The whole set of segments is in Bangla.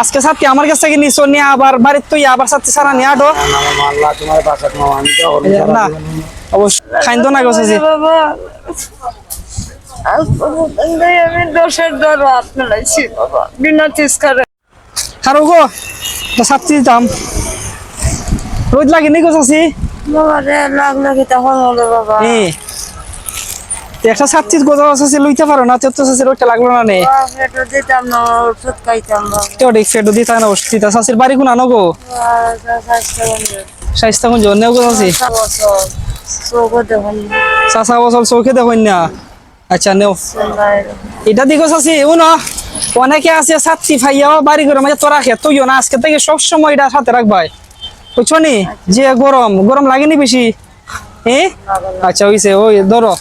আজকে ছাত্রী আমার কাছ থেকে নিছো নিয়ে আবার বাড়ির তুই আবার ছাত্রী সারা নিয়ে আটো। না অবশ্যই খাইন তো না গো চাচি। বাবা আজ পর্যন্ত আমি দোষের দর আপনারাইছি বাবা বিনা তিস্কারে গো রোদ লাগে নি গো চাচি? বাবা রে লাগ লাগে তখন হলো বাবা? একটা ছাত্রী গোজা চাচি লইতে পারো না তো চাচি রোদটা লাগল না নে? পেটো দিতাম না ওষুধ খাইতাম তো দেখ ফেটো দিতে হয় না ওষুধ দিতে চাচির বাড়ি কোন স্বাস্থ্য কোন জন্য গো চাচি বছর চোখও দেখুন না? আচ্ছা নেও। এটা দিকে চাচি ও না অনেকে আছে ছাত্রী ফাইয়া বাড়ি করে মাঝে তোরা খেয়ে তুইও না আজকে থেকে সব সময় এটা সাথে রাখবাই। বুঝছ নি? যে গরম গরম লাগেনি বেশি? হ্যাঁ আচ্ছা হইছে ওই ধরো।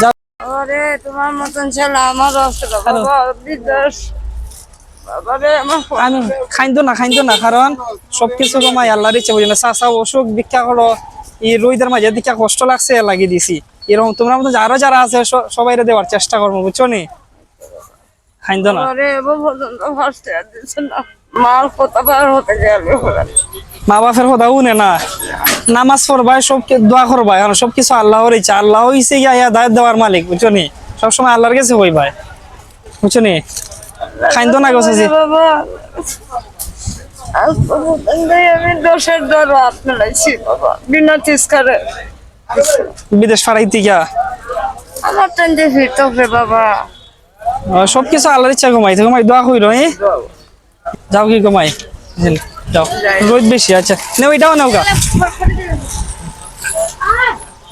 যাও আরে তোমার মতন ছেলে আমার অস্ত্র বাবা বিদেশ বাবা রে আমার আমি খাইতো না খাইতো না কারণ সবকিছু কমাই আল্লাহর ইচ্ছে বুঝি না। চাষা অসুখ ভিক্ষা করো এই রোহিতের মাঝে কষ্ট লাগছে লাগিয়ে দিছি। এরকম তোমরা মতো আরও যারা আছে সবাই দেওয়ার চেষ্টা করব বুঝছ নি? খাইতো না। মা বাপের কথা উনে না। নামাজ পড়বাই সব দোয়া করবাই আর সব কিছু আল্লাহর ইচ্ছা। আল্লাহ গিয়া ইয়া দায়িত্ব দেওয়ার মালিক, বুঝছ নি? সবসময় আল্লাহর কাছে হইবাই বুঝছ নি? খাইতো না গোছে আপনারাইছি বাবা বিদেশ ইচ্ছা যাও কি রোদ বেশি আচ্ছা। নেও, এটাও নেও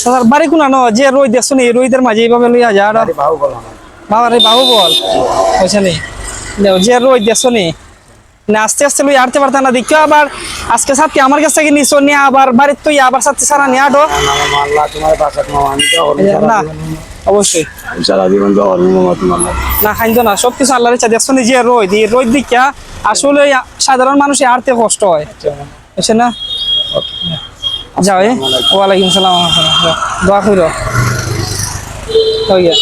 বিরম বাড়ি কোন আনো যে রই দেখছ নি রইদের মাঝে এইভাবে লইয়া যা আর ভাও বলো বাবা রে বাবু বল বুঝছে নি? যে রই দেখছ নি না আস্তে আস্তে লই আনতে পারতা না দেখিও আবার আজকে ছাত্রী আমার কাছ থেকে নিছো নিয়ে আবার বাড়ির তুই আবার ছাত্রী সারা নিয়ে আটো তোমার না অবশ্যই। সারা জীবন তো তোমার না খাইতো না সবকিছু আল্লাহর ইচ্ছা দেখছ নি যে রই দিয়ে রই দিকা আসলে সাধারণ মানুষের আরতে কষ্ট হয় বুঝছে না? যাও এ ওয়ালাইকুম সালাম। দোয়া করো। হয়ে গিয়া